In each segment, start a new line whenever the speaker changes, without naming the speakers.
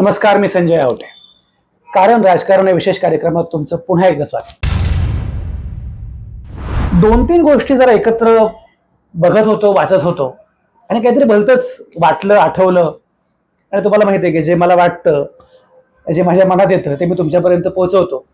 नमस्कार मी संजय आवटे. कारण राजकारण या विशेष कार्यक्रमात तुमचं पुन्हा एकदा स्वागत. दोन तीन गोष्टी जरा एकत्र बघत होतो वाचत होतो. आणि काहीतरी भलतंच वाटलं आठवलं. आणि तुम्हाला माहिती आहे की जे मला वाटतं जे माझ्या मनात येतं ते मी तुमच्यापर्यंत पोहोचवतो.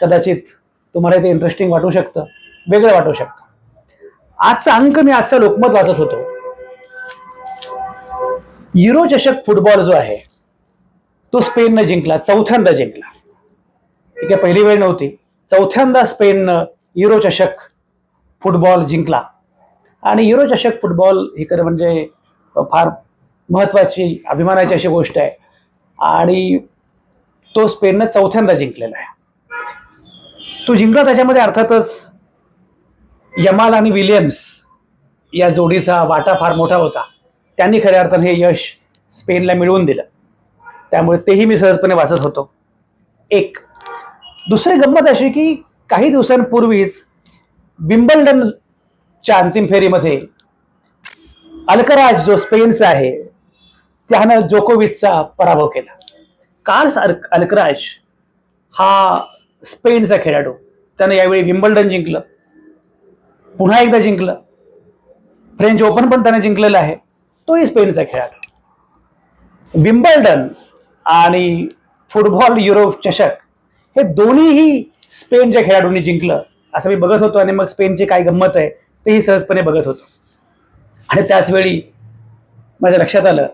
कदाचित तुम्हाला ते इंटरेस्टिंग वाटू शकतं वेगळं वाटू शकतं. आजचा अंक मी आजचा लोकमत वाचत होतो. युरो चषक फुटबॉल जो आहे तो स्पेननं जिंकला चौथ्यांदा जिंकला. ठीक आहे पहिली वेळ नव्हती. चौथ्यांदा स्पेननं युरो चषक फुटबॉल जिंकला. आणि युरो चषक फुटबॉल ही खरं म्हणजे फार महत्त्वाची अभिमानाची अशी गोष्ट आहे. आणि तो स्पेननं चौथ्यांदा जिंकलेला आहे. तो जिंकला त्याच्यामध्ये अर्थातच यमाल आणि विलियम्स या जोडीचा वाटा फार मोठा होता. त्यांनी खऱ्या अर्थानं हे यश स्पेनला मिळवून दिलं. त्यामुळे तेही मी सहजपणे वाचत होतो. एक. दुसरी गंमत अशी की काही दिवसांपूर्वीच विम्बल्डनच्या अंतिम फेरीमध्ये अल्कराज जो स्पेनचा आहे त्यानं जोकोविचचा पराभव केला. कार्स अल अल्कराज हा स्पेनचा खेळाडू. त्यानं यावेळी विम्बल्डन जिंकलं. पुन्हा एकदा जिंकलं. फ्रेंच ओपन पण त्याने जिंकलेलं आहे. तोही स्पेनचा खेळाडू. विम्बल्डन आणि फुटबॉल युरोप चषक हे दोन्हीही स्पेनच्या खेळाडूंनी जिंकलं. असं मी बघत होतो आणि मग स्पेनची काय गंमत आहे तेही सहजपणे बघत होतो. आणि त्याचवेळी माझ्या लक्षात आलं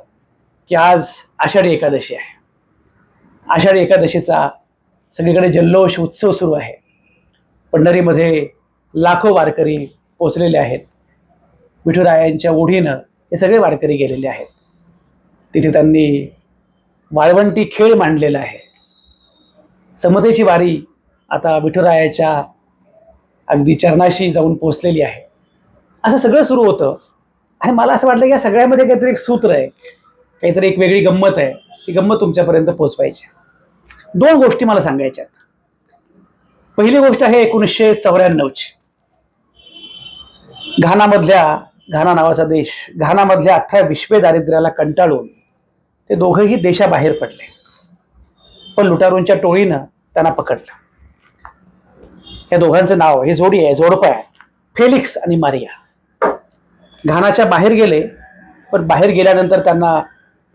की आज आषाढी एकादशी आहे. आषाढी एकादशीचा सगळीकडे जल्लोष उत्सव सुरू आहे. पंढरीमध्ये लाखो वारकरी पोचलेले आहेत. विठुरायांच्या ओढीनं हे सगळे वारकरी गेलेले आहेत. तिथे त्यांनी वाळवंटी खेळ मांडलेला आहे. समतेची वारी आता विठुरायाच्या अगदी चरणाशी जाऊन पोचलेली आहे. असं सगळं सुरू होतं. आणि मला असं वाटलं की या सगळ्यामध्ये काहीतरी एक सूत्र आहे. काहीतरी एक वेगळी गंमत आहे. ती गंमत तुमच्यापर्यंत पोचवायची दोन गोष्टी मला सांगायच्या पहिली गोष्ट आहे एकोणीसशे चौऱ्याण्णवची. घानामधल्या घाना नावाचा देश घानामधल्या अठरा विश्वे दारिद्र्याला कंटाळून ते दोघंही देशाबाहेर पडले. पण लुटारूंच्या टोळीनं त्यांना पकडलं. या दोघांचं नाव हे जोडी आहे जोडपं आहे फेलिक्स आणि मारिया. घानाच्या बाहेर गेले पण बाहेर गेल्यानंतर त्यांना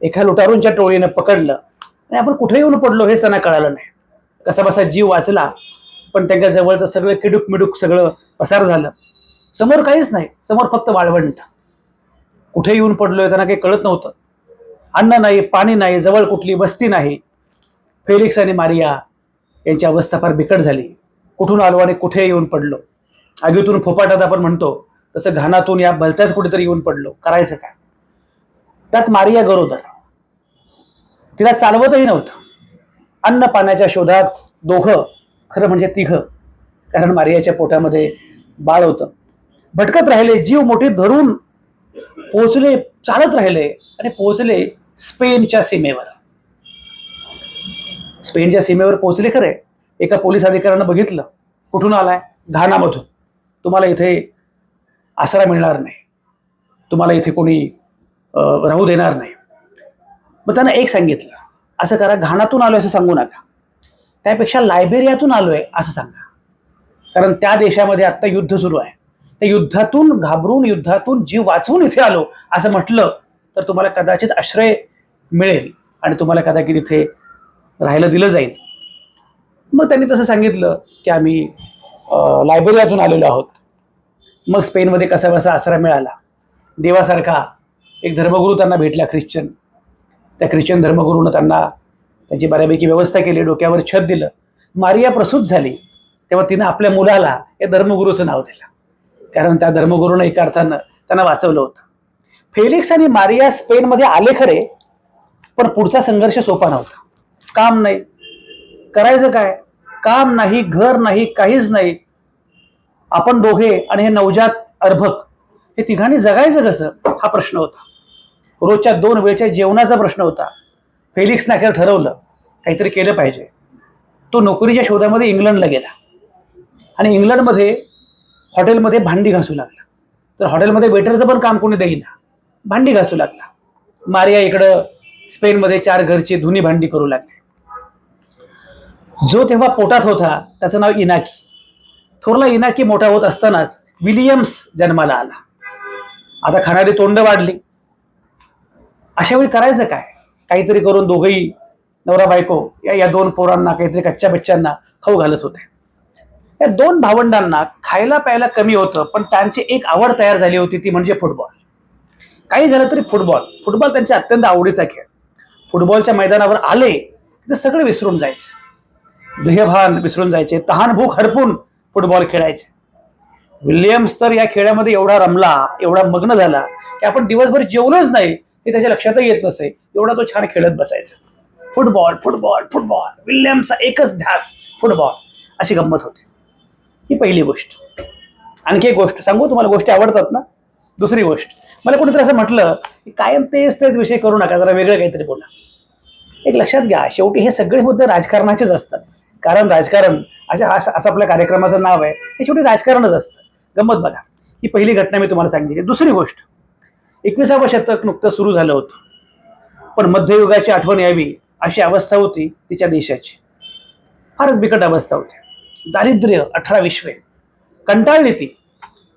एका लुटारूंच्या टोळीनं पकडलं. आणि आपण कुठे येऊन पडलो हेच त्यांना कळालं नाही. कसा बसा जीव वाचला पण त्यांच्या जवळचं सगळं किडूक मिडूक सगळं पसार झालं. समोर काहीच नाही समोर फक्त वाळवंट. कुठे येऊन पडलोय त्यांना काही कळत नव्हतं. अन्न नाही पाणी नाही जवळ कुठली वस्ती नाही. फेलिक्स आणि मारिया यांची अवस्था फार बिकट झाली. कुठून आलो आणि कुठे येऊन पडलो? आगीतून फोपाटात आपण म्हणतो तसं घानातून या भलत्याच कुठेतरी येऊन पडलो. करायचं काय? त्यात मारिया गरोदर. तिला चालवतही नव्हतं. अन्न पाण्याच्या शोधात दोघं खरं म्हणजे तिघं कारण मारियाच्या पोटामध्ये बाळ होतं. भटकत राहिले जीव मोठी धरून पोचले चालत राहिले आणि पोचले स्पेनच्या सीमेवर. स्पेनच्या सीमेवर पोचले खरे एका पोलीस अधिकाऱ्यानं बघितलं. कुठून आलाय? घानामधून. तुम्हाला इथे आसरा मिळणार नाही. तुम्हाला इथे कोणी राहू देणार नाही. मग त्यांना एक सांगितलं. असं करा घाणातून आलोय असं सांगू नका. त्यापेक्षा लायबेरियातून आलोय असं सांगा. कारण त्या देशामध्ये आत्ता युद्ध सुरू आहे. त्या युद्धातून घाबरून युद्धातून जीव वाचवून इथे आलो असं म्हटलं तर तुम्हाला कदाचित आश्रय मिळेल आणि तुम्हाला कदाचित इथे राहायला दिलं जाईल. मग त्यांनी तसं सांगितलं की आम्ही लायब्ररीतून आलेलो आहोत. मग स्पेनमध्ये कसा बसा आसरा मिळाला. देवासारखा एक धर्मगुरू त्यांना भेटला ख्रिश्चन. त्या ख्रिश्चन धर्मगुरूनं त्यांना त्यांची बऱ्यापैकी व्यवस्था केली डोक्यावर छत दिलं. मारिया प्रसूत झाली. तेव्हा तिनं आपल्या मुलाला या धर्मगुरूचं नाव दिलं. कारण त्या धर्मगुरूनं एका अर्थानं त्यांना वाचवलं होतं. फेलिक्स आणि मारिया स्पेनमध्ये आले खरे पण पुढचा संघर्ष सोपा नव्हता. काम नाही. करायचं काय? काम नाही घर नाही काहीच नाही. आपण दोघे आणि हे नवजात अर्भक हे तिघांनी जगायचं कसं? हा प्रश्न होता. रोजच्या दोन वेळच्या जेवणाचा प्रश्न होता. फेलिक्स अखेर ठरवलं काहीतरी केलं पाहिजे. तो नोकरीच्या शोधामध्ये इंग्लंडला गेला. आणि इंग्लंडमध्ये हॉटेलमध्ये भांडी घासू लागला. तर हॉटेलमध्ये वेटरचं पण काम कोणी देईना. भांडी घासू लागला. मारिया इकडं स्पेनमध्ये चार घरची धुनी भांडी करू लागले. जो तेव्हा पोटात होता त्याचं नाव इनाकी. थोरला इनाकी मोठा होत असतानाच विलियम्स जन्माला आला. आता खाणारी तोंड वाढली. अशा वेळी करायचं काय? काहीतरी करून दोघही नवरा बायको या या दोन पोरांना काहीतरी कच्च्या बच्च्यांना खाऊ घालत होते. या दोन भावंडांना खायला प्यायला कमी होतं पण त्यांची एक आवड तयार झाली होती ती म्हणजे फुटबॉल. काही झालं तरी फुटबॉल. फुटबॉल त्यांच्या अत्यंत आवडीचा खेळ. फुटबॉलच्या मैदानावर आले ते सगळे विसरून जायचे. ध्येयभान विसरून जायचे तहान भूक हरपून फुटबॉल खेळायचे. विल्यम्स तर या खेळामध्ये एवढा रमला एवढा मग्न झाला की आपण दिवसभर जेवलोच नाही हे त्याच्या लक्षातही येत नसे एवढा तो छान खेळत बसायचा. फुटबॉल फुटबॉल फुटबॉल विल्यमचा एकच ध्यास फुटबॉल. अशी गंमत होती. ही पहिली गोष्ट. आणखी एक गोष्ट सांगू तुम्हाला गोष्टी आवडतात ना? दुसरी गोष्ट. मला कुठेतरी असं म्हटलं की कायम तेच तेच विषय करू नका जरा वेगळं काहीतरी बोला. एक लक्षात घ्या शेवटी हे सगळे मुद्दे राजकारणाचेच असतात. कारण राजकारण अशा असं असं आपल्या कार्यक्रमाचं नाव आहे हे शेवटी राजकारणच असतं. गंमत बघा. ही पहिली घटना मी तुम्हाला सांगितली. दुसरी गोष्ट एकविसावं शतक नुकतं सुरू झालं होतं. पण मध्ययुगाची आठवण यावी अशी अवस्था होती तिच्या देशाची. फारच बिकट अवस्था होती. दारिद्र्य अठरा विश्वे. कंटाळली ती.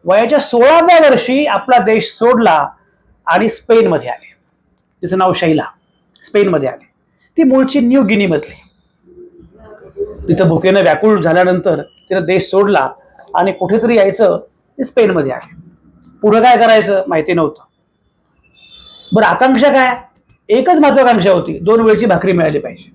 वयाच्या सोळाव्या वर्षी आपला देश सोडला आणि स्पेनमध्ये आले. तिचं नाव शैला. स्पेनमध्ये आले. ती मूळची न्यू गिनीमधली. तिथं भुकेनं व्याकुळ झाल्यानंतर तिनं देश सोडला आणि कुठेतरी यायचं ते स्पेनमध्ये आले पुढं काय करायचं माहिती नव्हतं. बरं आकांक्षा काय? एकच महत्वाकांक्षा होती. दोन वेळची भाकरी मिळाली पाहिजे.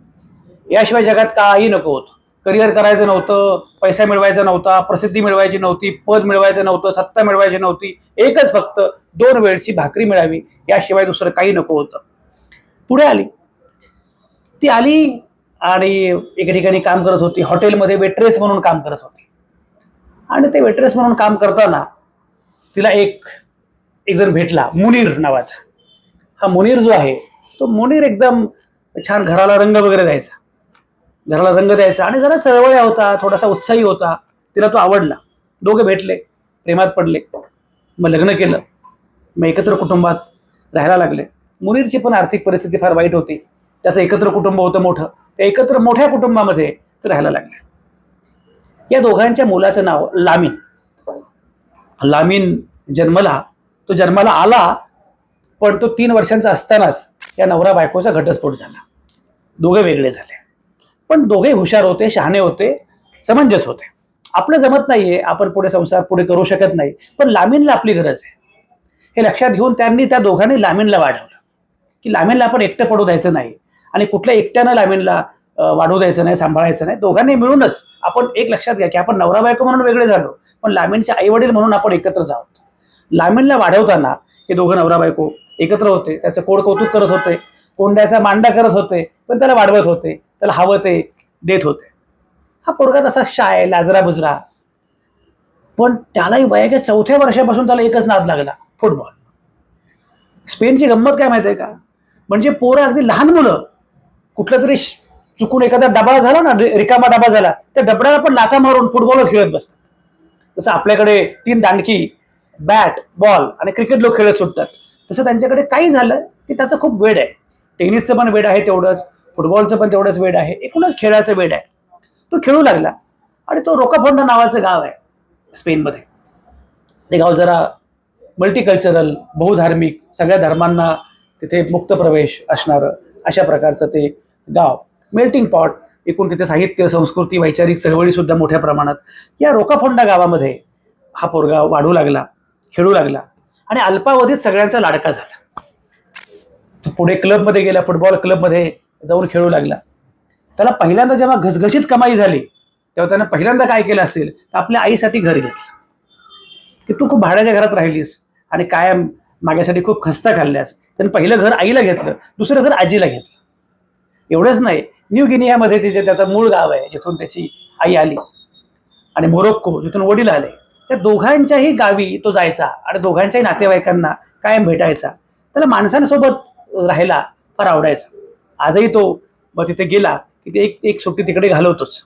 याशिवाय जगात काही नको होतं. करिअर करायचं नव्हतं पैसा मिळवायचा नव्हता प्रसिद्धी मिळवायची नव्हती पद मिळवायचं नव्हतं सत्ता मिळवायची नव्हती एकच फक्त दोन वेळची भाकरी मिळावी याशिवाय दुसरं काही नको होतं. पुढे आली. ती आली आणि एका ठिकाणी काम करत होती. हॉटेलमध्ये वेट्रेस म्हणून काम करत होती. आणि ते वेट्रेस म्हणून काम करताना तिला एक एक जण भेटला मुनीर नावाचा. हा मुनीर जो आहे तो मुनीर एकदम छान घराला रंग वगैरे द्यायचा. घराला रंग द्यायचा आणि जरा चळवळ्या होता थोडासा उत्साही होता. तिला तो आवडला. दोघे भेटले प्रेमात पडले. मग लग्न केलं. मग एकत्र कुटुंबात राहायला लागले. मुनीरची पण आर्थिक परिस्थिती फार वाईट होती. त्याचं एकत्र कुटुंब होतं मोठं. त्या एकत्र मोठ्या कुटुंबामध्ये ते राहायला लागले. या दोघांच्या मुलाचं नाव लामीन. लामीन जन्मला. तो जन्माला आला पण तो तीन वर्षांचा असतानाच या नवरा बायकोचा घटस्फोट झाला. दोघे वेगळे झाले. पण दोघे हुशार होते शहाणे होते समंजस होते. आपलं जमत नाहीये आपण पुढे संसार पुढे करू शकत नाही पण लामीनला आपली गरज आहे. हे लक्षात घेऊन त्यांनी त्या दोघांनी लामीनला वाढवलं. की लामीनला आपण एकटं पडू द्यायचं नाही आणि कुठल्या एकट्यानं लामीनला वाढू वाढवू द्यायचं नाही सांभाळायचं नाही दोघांनी मिळूनच आपण एक लक्षात घ्या की आपण नवरा बायको म्हणून वेगळे झालो पण लामीनचे आई वडील म्हणून आपण एकत्र आहोत. लामीनला वाढवताना हे दोघं नवरा बायको एकत्र होते त्याचं कोड कौतुक करत होते कोंड्याचा मांडा करत होते पण त्याला वाढवत होते. त्याला हवं ते देत होते. हा पोरगा तसा शाय लाजरा बुजरा पण त्यालाही वयाच्या चौथ्या वर्षापासून त्याला एकच नाद लागला फुटबॉल स्पेनची गंमत काय माहिती आहे का? म्हणजे पोरं अगदी लहान मुलं कुठलं तरी चुकून एखादा डबा झाला ना रिकामा डबा झाला त्या डबड्याला पण लाथा मारून फुटबॉलच खेळत बसतात. जसं आपल्याकडे तीन दांडकी बॅट बॉल आणि क्रिकेट लोक खेळत सुटतात. तसं त्यांच्याकडे काही झालं की त्याचं खूप वेळ आहे. टेनिसचं पण वेळ आहे तेवढंच. फुटबॉलचं पण तेवढंच वेड आहे एकूणच खेळाचं वेड आहे. तो खेळू लागला आणि तो रोकाफोंडा नावाचं गाव आहे स्पेनमध्ये. ते गाव जरा मल्टीकल्चरल बहुधार्मिक सगळ्या धर्मांना तिथे मुक्त प्रवेश असणारं अशा प्रकारचं ते गाव. मेल्टिंग पॉट एकूण तिथे साहित्य संस्कृती वैचारिक चळवळी सुद्धा मोठ्या प्रमाणात. या रोकाफोंडा गावामध्ये हा पोरगा वाढू लागला खेळू लागला आणि अल्पावधीत सगळ्यांचा लाडका झाला. तो पुढे क्लबमध्ये गेला फुटबॉल क्लबमध्ये जाऊन खेळू लागला. त्याला पहिल्यांदा जेव्हा घसघशीत कमाई झाली तेव्हा त्यानं पहिल्यांदा काय केलं असेल तर आपल्या आईसाठी घर घेतलं. की तू खूप भाड्याच्या घरात राहिलीस आणि कायम माझ्यासाठी खूप खस्ता खाल्ल्यास. त्यानं पहिलं घर आईला घेतलं दुसरं घर आजीला घेतलं. एवढंच नाही न्यू गिनियामध्ये तिचे त्याचं मूळ गाव आहे जिथून त्याची आई आली आणि मोरोक्को जिथून वडील आले त्या दोघांच्याही गावी तो जायचा आणि दोघांच्याही नातेवाईकांना कायम भेटायचा. त्याला माणसांसोबत राहायला फार आवडायचं. आजही तो मग तिथे गेला की ते एक एक सुट्टी तिकडे घालवतोच.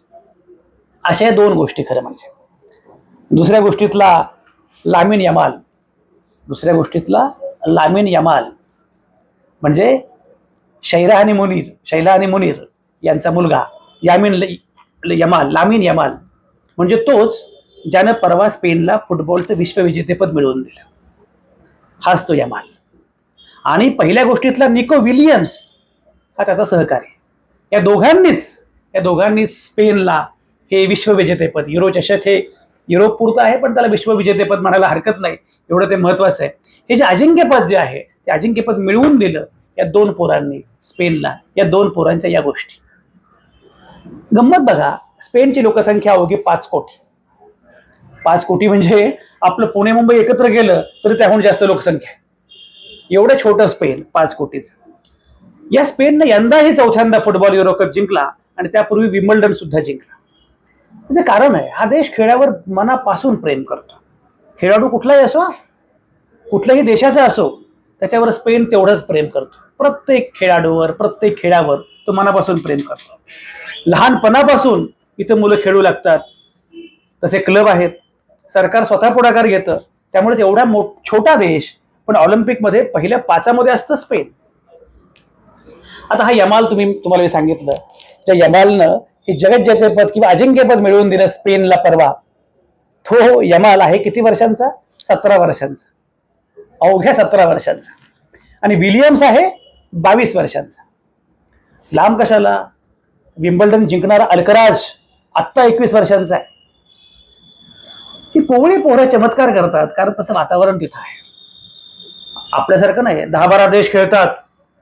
अशा या दोन गोष्टी खरं म्हणजे. दुसऱ्या गोष्टीतला लामीन यमाल. दुसऱ्या गोष्टीतला लामीन यमाल. म्हणजे शैरा आणि मुनीर शैला आणि मुनीर यांचा मुलगा यामिन ल- यमाल लामिन यमाल. म्हणजे तोच ज्यानं परवा स्पेनला फुटबॉलचं विश्वविजेतेपद मिळवून दिलं. हाच तो यमाल. आणि पहिल्या गोष्टीतला निको विलियम्स हा त्याचा सहकार्य. या दोघांनीच या दोघांनीच स्पेनला हे विश्वविजेतेपद युरोचषक हे युरोप पुरतं आहे पण त्याला विश्वविजेतेपद म्हणायला हरकत नाही. एवढं ते महत्वाचं आहे. हे जे अजिंक्यपद जे आहे ते अजिंक्यपद मिळवून दिलं या दोन पोरांनी स्पेनला या दोन पोरांच्या या गोष्टी. गंमत बघा स्पेनची लोकसंख्या अवघी पाच कोटी. पाच कोटी म्हणजे आपलं पुणे मुंबई एकत्र गेलं तरी त्याहून जास्त लोकसंख्या एवढं छोटं स्पेन पाच कोटीचं. या स्पेननं यंदाही चौथ्यांदा फुटबॉल युरो कप जिंकला आणि त्यापूर्वी विम्बल्डन सुद्धा जिंकला. म्हणजे कारण आहे हा देश खेळावर मनापासून प्रेम करतो. खेळाडू कुठलाही असो कुठल्याही देशाचा असो त्याच्यावर स्पेन तेवढंच प्रेम करतो. प्रत्येक खेळाडूवर प्रत्येक खेळावर तो मनापासून प्रेम करतो. लहानपणापासून इथं मुलं खेळू लागतात. तसे क्लब आहेत. सरकार स्वतः पुढाकार घेतं. त्यामुळेच एवढा मो छोटा देश पण ऑलिम्पिकमध्ये पहिल्या पाचामध्ये असतं स्पेन. आता हा यमाल तुम्ही तुम्हाला मी सांगितलं. त्या यमालनं हे जगज्जेतेपद किंवा अजिंक्यपद मिळवून दिलं स्पेनला परवा. तो यमाल आहे किती वर्षांचा? सतरा वर्षांचा. अवघ्या सतरा वर्षांचा. आणि विलियम्स आहे बावीस वर्षांचा. लांब कशाला? विम्बल्डन जिंकणारा अल्कराज आत्ता एकवीस वर्षांचा आहे. ही कोवळी पोरं चमत्कार करतात कारण तसं वातावरण तिथं आहे. आपल्यासारखं नाही. दहा बारा देश खेळतात.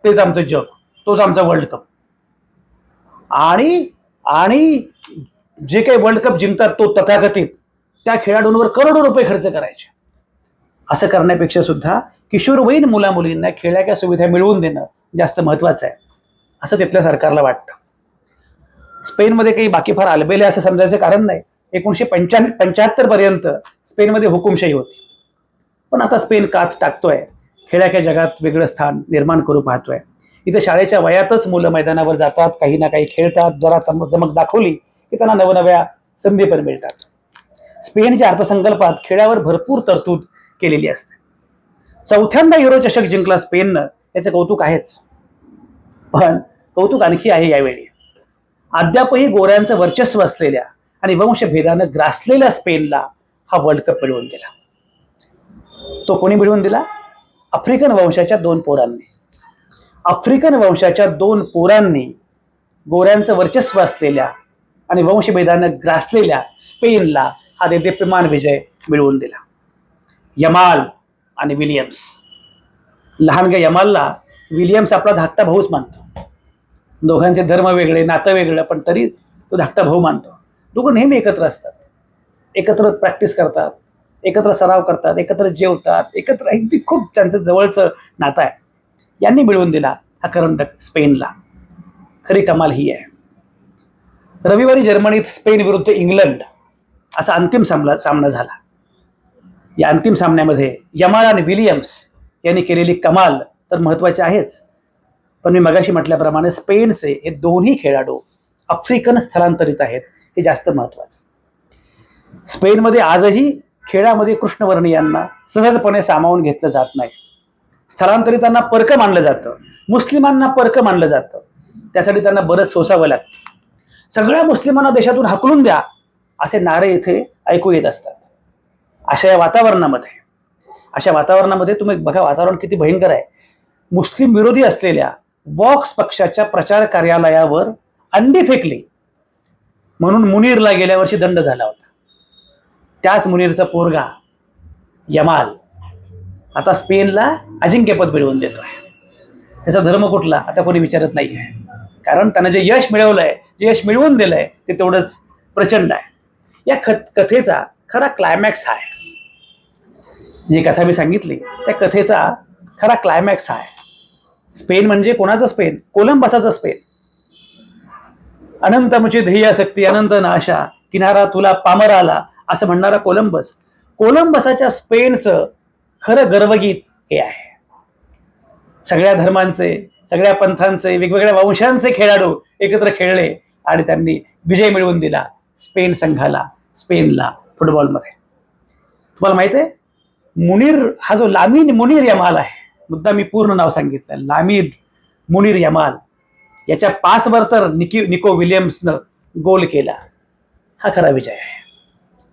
तेच आमचं जग. तोच आमचा वर्ल्ड कप आणि आणि जे काही वर्ल्ड कप जिंकतात तो तथाकथित त्या खेळाडूंवर करोडो रुपये खर्च करायचे. असं करण्यापेक्षा सुद्धा किशोरवयीन मुला मुलींना खेळाच्या सुविधा मिळवून देणं जास्त महत्वाचं आहे. असं तिथल्या सरकारला वाटतं. स्पेनमध्ये काही बाकी फार आलबेले असं समजायचं कारण नाही. एकोणीशे पंच्या पंच्याहत्तर पर्यंत स्पेनमध्ये हुकुमशाही होती. पण आता स्पेन कात टाकतोय. खेळाच्या जगात वेगळं स्थान निर्माण करू पाहतोय. इथं शाळेच्या वयातच मुलं मैदानावर जातात काही ना काही खेळतात जरा चमक चमक दाखवली की त्यांना नवनव्या संधी पण मिळतात. स्पेनच्या अर्थसंकल्पात खेळावर भरपूर तरतूद केलेली असते. चौथ्यांदा युरो चषक जिंकला स्पेननं याचं कौतुक आहेच. पण कौतुक आणखी आहे यावेळी. अद्यापही गोऱ्यांचं वर्चस्व असलेल्या आणि वंशभेदानं ग्रासलेल्या स्पेनला हा वर्ल्ड कप मिळवून दिला. तो कोणी मिळवून दिला? आफ्रिकन वंशाच्या दोन पोरांनी. आफ्रिकन वंशाच्या दोन पोरांनी गोऱ्यांचं वर्चस्व असलेल्या आणि वंशभेदानं ग्रासलेल्या स्पेनला हा देदीप्यमान विजय मिळवून दिला. यमाल आणि विलियम्स. लहानग्या यमालला विलियम्स आपला धाकटा भाऊच मानतो. दोघांचे धर्म वेगळे नातं वेगळं पण तरी तो धाकटा भाऊ मानतो. दोघं नेहमी एकत्र असतात. एकत्र प्रॅक्टिस करतात एकत्र सराव करतात एकत्र जेवतात एकत्र अगदी खूप त्यांचं जवळचं नातं आहे. यांनी मिळवून दिला हा करंडक स्पेनला. खरी कमाल ही आहे. रविवारी जर्मनीत स्पेन विरुद्ध इंग्लंड असा अंतिम सामना सामना झाला. या अंतिम सामन्यामध्ये यमाल आणि विलियम्स यांनी केलेली कमाल तर महत्त्वाची आहेच. पण मी मगाशी म्हटल्याप्रमाणे स्पेनचे हे दोन्ही खेळाडू आफ्रिकन स्थलांतरित आहेत हे जास्त महत्त्वाचं. स्पेनमध्ये आजही खेळामध्ये कृष्णवर्णीयांना सहजपणे सामावून घेतलं जात नाही. स्थलांतरितांना परक मानलं जातं. मुस्लिमांना परक मानलं जातं. त्यासाठी त्यांना बरंच सोसावं लागतं. सगळ्या मुस्लिमांना देशातून हाकलून द्या असे नारे इथे ऐकू येत असतात. अशा या वातावरणामध्ये अशा वातावरणामध्ये तुम्ही बघा वातावरण किती भयंकर आहे. मुस्लिम विरोधी असलेल्या वॉक्स पक्षाच्या प्रचार कार्यालयावर अंडी फेकली. म्हणून मुनीरला गेल्या वर्षी दंड झाला होता. त्याच मुनीरचा पोरगा यमाल आता स्पेनला अजिंक्यपद मिळवून देतोय. त्याचा धर्म कुठला? आता कोणी विचारत नाही आहे कारण त्यानं जे यश मिळवलंय जे यश मिळवून दिलंय ते तेवढंच प्रचंड आहे. या खत कथेचा खरा क्लायमॅक्स हा आहे. जी कथा मी सांगितली त्या कथेचा खरा क्लायमॅक्स हा आहे. स्पेन म्हणजे कोणाचं स्पेन? कोलंबसाचं स्पेन. अनंत मुची ध्येयासक्ती अनंत नाशा किनारा तुला पामर आला असं म्हणणारा कोलंबस. कोलंबसाच्या स्पेनचं खरं गर्वगीत हे आहे. सगळ्या धर्मांचे सगळ्या पंथांचे वेगवेगळ्या वंशांचे खेळाडू एकत्र खेळले आणि त्यांनी विजय मिळवून दिला स्पेन संघाला स्पेनला फुटबॉलमध्ये. तुम्हाला माहिती आहे? मुनीर हा जो लामीन मुनीर यमाल आहे मुद्दा मी पूर्ण नाव सांगितलं लामीन मुनीर यमाल याच्या पासवर तर निकी निको विलियम्सनं गोल केला. हा खरा विजय आहे.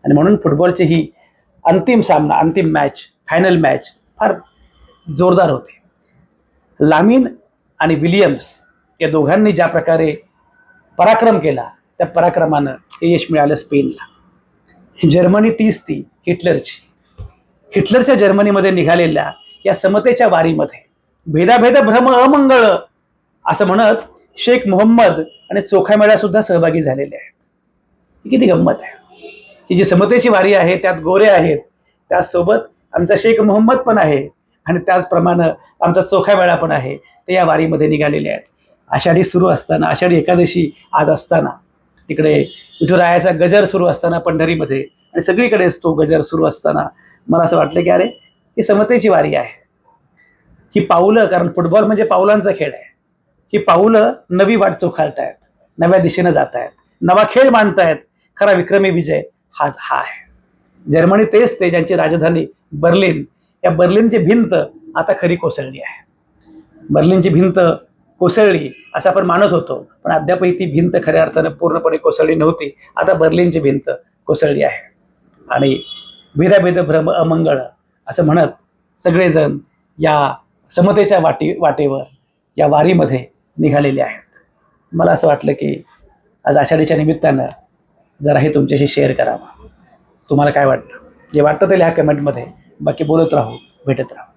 आणि म्हणून फुटबॉलची ही अंतिम सामना अंतिम मॅच फायनल मॅच फार जोरदार होते. लामिन आणि विलियम्स या दोघांनी ज्या प्रकारे पराक्रम केला त्या पराक्रमानं हे यश मिळालं स्पेनला. जर्मनी तीच ती हिटलरची. हिटलरच्या जर्मनीमध्ये निघालेल्या या समतेच्या वारीमध्ये भेदाभेद भ्रम अमंगळ असं म्हणत शेख मोहम्मद आणि चोखामेळा सुद्धा सहभागी झालेले आहेत. ही किती गंमत आहे. ही जी समतेची वारी आहे त्यात गोरे आहेत त्यासोबत आमचा शेख मोहम्मद पण आहे आणि त्याचप्रमाणे आमचा चोखा वेळा पण आहे ते या वारीमध्ये निघालेले आहेत. आषाढी सुरू असताना आषाढी एकादशी आज असताना तिकडे विठुरायाचा गजर सुरू असताना पंढरीमध्ये आणि सगळीकडेच तो गजर सुरू असताना मला असं वाटलं की अरे ही समतेची वारी आहे. ही पाऊलं कारण फुटबॉल म्हणजे पाऊलांचा खेळ आहे. ही पाऊलं नवी वाट चोखाळतायत नव्या दिशेनं जात आहेत नवा खेळ मांडतायत खरा विक्रमी विजय हाच हा आहे. जर्मनी तेच ते ज्यांची राजधानी बर्लिन. या बर्लिनची भिंत आता खरी कोसळली आहे. बर्लिनची भिंत कोसळली असं आपण मानत होतो पण अद्यापही ती भिंत खऱ्या अर्थानं पूर्णपणे कोसळली नव्हती. आता बर्लिनची भिंत कोसळली आहे. आणि भेदाभेद भ्रम अमंगळ असं म्हणत सगळेजण या समतेच्या वाटी वाटेवर या वारीमध्ये निघालेले आहेत. मला असं वाटलं की आज आषाढीच्या निमित्तानं जरा हे तुमच्याशी शेअर करावं. तुम्हाला काय वाटतं? जे वाटतं ते लिहा कमेंटमध्ये बाकी बोलत राहू भेटत राहू.